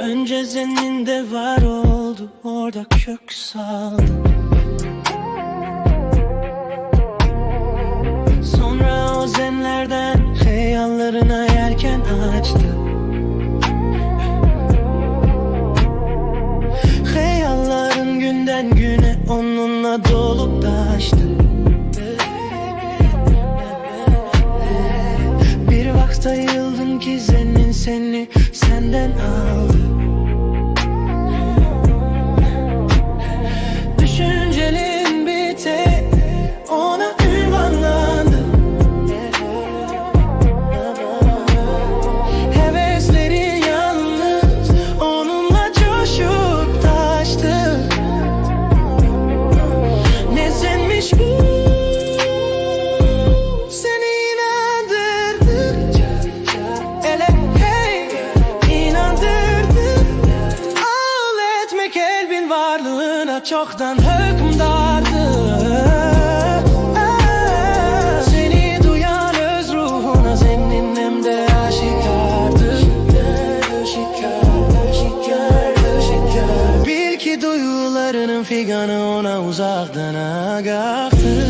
Önce zihninde var oldu Orada kök saldı. Sonra o zenlerden Hayallarına yelken açtı. Hayalların günden güne Onunla dolup taştı. Bir vakit ayıldın ki senin seni senden aldı kalbin varlığına çoktan hükümdardı Seni duyan öz ruhuna senin hem de aşikardı. Aşikar, aşikar, aşikar Bil ki duyularının figanı ona uzaktan agahtı